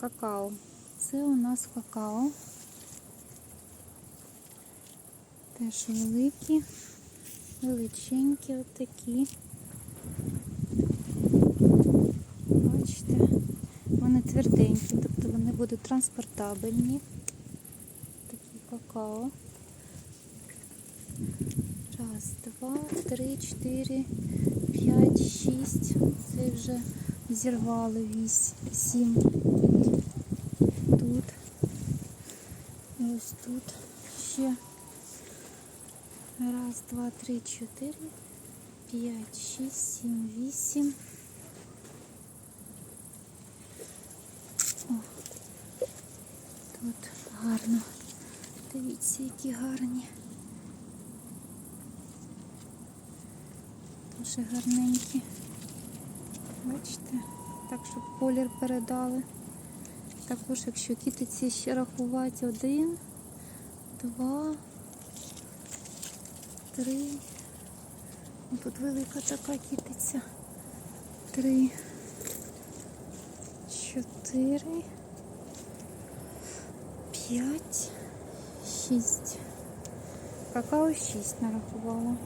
Какао. Це у нас какао. Теж великі, величенькі отакі. Бачите, вони тверденькі, тобто вони будуть транспортабельні. Такі какао. Раз, два, три, чотири, п'ять, шість. Це вже зірвали вісь, сім. Тут. Ось тут ще. Раз, два, три, чотири, п'ять, шість, сім, вісім. О, тут гарно. Дивіться, які гарні. Дуже гарненькі. Бачите? Так, щоб колір передали. Також, якщо кітиці ще рахувати один, два, три. Тут велика така кітиця. Три, чотири, п'ять, шість. Какао шість нарахувала.